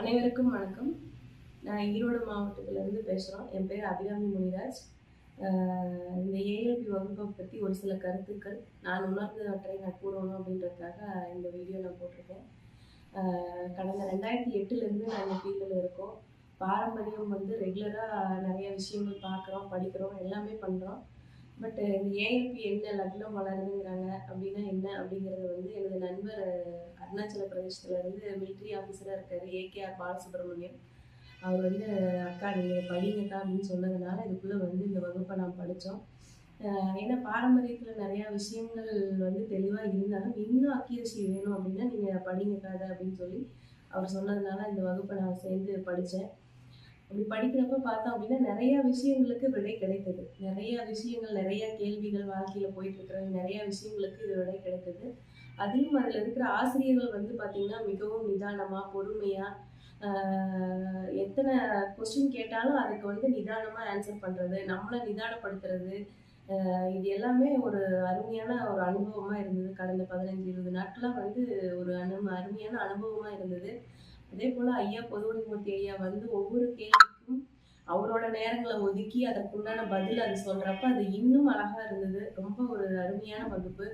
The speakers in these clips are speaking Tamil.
அனைவருக்கும் வணக்கம். நான் ஈரோடு மாவட்டத்திலேருந்து பேசுகிறோம் என் பேர் அபிராமி முனிராஜ். இந்த ஏஎல்பி வகுப்பை பற்றி ஒரு சில கருத்துக்கள் நான் உணர்ந்தவற்றை நான் கூறணும் அப்படின்றதுக்காக இந்த வீடியோ நான் போட்டிருக்கேன். கடந்த ரெண்டாயிரத்தி எட்டுலேருந்து நான் இந்த ஃபீல்டில் இருக்கோம். பாரம்பரியம் வந்து ரெகுலராக நிறைய விஷயங்கள் பார்க்குறோம் படிக்கிறோம் எல்லாமே பண்ணுறோம் பட் uh, இந்த ஏஎல்பி என்ன லக்னம் வளருதுங்கிறாங்க அப்படின்னா என்ன? அப்படிங்கிறது வந்து எனது நண்பர் அருணாச்சல பிரதேசத்துல இருந்து மிலிட்ரி ஆஃபீஸராக இருக்கார் ஏகேஆர் பாலசுப்ரமணியம். அவர் வந்து அக்கா நீங்கள் படிங்கக்கா அப்படின்னு சொன்னதுனால இதுக்குள்ளே வந்து இந்த வகுப்பை நான் படித்தோம். ஏன்னா பாரம்பரியத்தில் நிறையா விஷயங்கள் வந்து தெளிவாக இருந்தாலும் இன்னும் அக்கியரசி வேணும் அப்படின்னா நீங்கள் படிங்கக்கா அதை அப்படின்னு சொல்லி அவர் சொன்னதுனால இந்த வகுப்பை நான் சேர்ந்து படித்தேன். அப்படி படிக்கிறப்ப பார்த்தோம் அப்படின்னா நிறைய விஷயங்களுக்கு விடை கிடைத்தது. நிறைய விஷயங்கள் நிறைய கேள்விகள் வாழ்க்கையில் போயிட்டு இருக்கிறது நிறைய விஷயங்களுக்கு இது விடை கிடைத்தது. அதிலும் அதில் இருக்கிற ஆசிரியர்கள் வந்து பார்த்திங்கன்னா மிகவும் நிதானமாக பொறுமையாக எத்தனை கொஸ்டின் கேட்டாலும் அதுக்கு வந்து நிதானமாக ஆன்சர் பண்ணுறது நம்மளை நிதானப்படுத்துறது இது எல்லாமே ஒரு அருமையான ஒரு அனுபவமாக இருந்தது. கடந்த பதினஞ்சு இருபது நாட்களாக வந்து ஒரு அனு அருமையான அனுபவமாக இருந்தது. அதே போல் ஐயா பொதுவடிமூர்த்தி ஐயா வந்து ஒவ்வொரு கேள்விக்கும் அவரோட நேரங்களை ஒதுக்கி அதற்குண்டான பதில் அது சொல்கிறப்ப அது இன்னும் அழகாக இருந்தது. ரொம்ப ஒரு அருமையான வகுப்பு.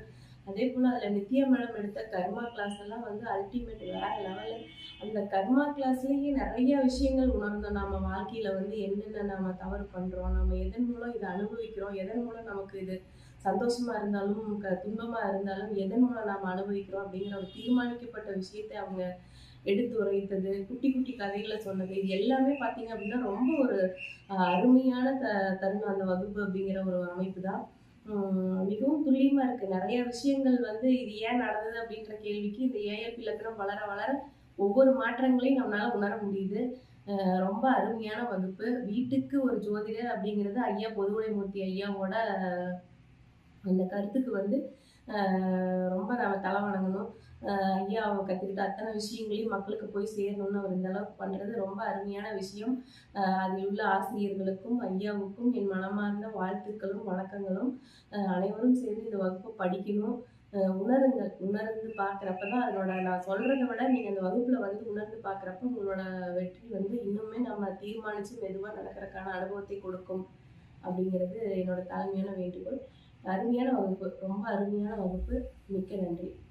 அதே போல் அதில் நித்யா மேடம் எடுத்த கர்மா கிளாஸ் எல்லாம் வந்து அல்டிமேட் வேற லெவலில் அந்த கர்மா கிளாஸ்லேயே நிறைய விஷயங்கள் உணர்ந்தோம். நம்ம வாழ்க்கையில் வந்து என்னென்ன நம்ம தவறு பண்ணுறோம் நம்ம எதன் மூலம் இதை அனுபவிக்கிறோம் எதன் மூலம் நமக்கு இது சந்தோஷமாக இருந்தாலும் க துன்பமாக இருந்தாலும் எதன் மூலம் நாம் அனுபவிக்கிறோம் அப்படிங்கிற ஒரு தீர்மானிக்கப்பட்ட விஷயத்தை அவங்க எடுத்து உரைத்தது குட்டி குட்டி கதைகளை சொன்னது இது எல்லாமே பார்த்தீங்க அப்படின்னா ரொம்ப ஒரு அருமையான த தருணம் அந்த வகுப்பு அப்படிங்கிற ஒரு அமைப்பு தான் மிகவும் துல்லியமாக இருக்குது நிறைய விஷயங்கள் வந்து இது ஏன் நடந்தது அப்படின்ற கேள்விக்கு இந்த ஏஎல்பி இலக்கணம் வளர வளர ஒவ்வொரு மாற்றங்களையும் நம்மளால் உணர முடியுது. ரொம்ப அருமையான வகுப்பு. வீட்டுக்கு ஒரு ஜோதிடர் அப்படிங்கிறது ஐயா பொதுவுடைமூர்த்தி ஐயாவோட அந்த கருத்துக்கு வந்து ரொம்ப நம்ம தலை வணங்கணும் ஐயா அவங்க கற்றுக்கிட்ட அத்தனை விஷயங்களையும் மக்களுக்கு போய் சேரணும்னு அவர் இந்த அளவுக்கு பண்ணுறது ரொம்ப அருமையான விஷயம். அதில் உள்ள ஆசிரியர்களுக்கும் ஐயாவுக்கும் என் மனமார்ந்த வாழ்த்துக்களும் வணக்கங்களும் அனைவரும் சேர்ந்து இந்த வகுப்பை படிக்கணும். உணருங்கள். உணர்ந்து பார்க்குறப்ப தான் அதனோட நான் சொல்கிறத விட நீங்கள் அந்த வகுப்பில் வந்து உணர்ந்து பார்க்குறப்ப உங்களோட வெற்றி வந்து இன்னுமே நம்ம தீர்மானித்து மெதுவாக நடக்கிறதுக்கான அனுபவத்தை கொடுக்கும். அப்படிங்கிறது என்னோட தாழ்மையான வேண்டுகோள். அருமையான வகுப்பு. ரொம்ப அருமையான வகுப்பு. மிக்க நன்றி.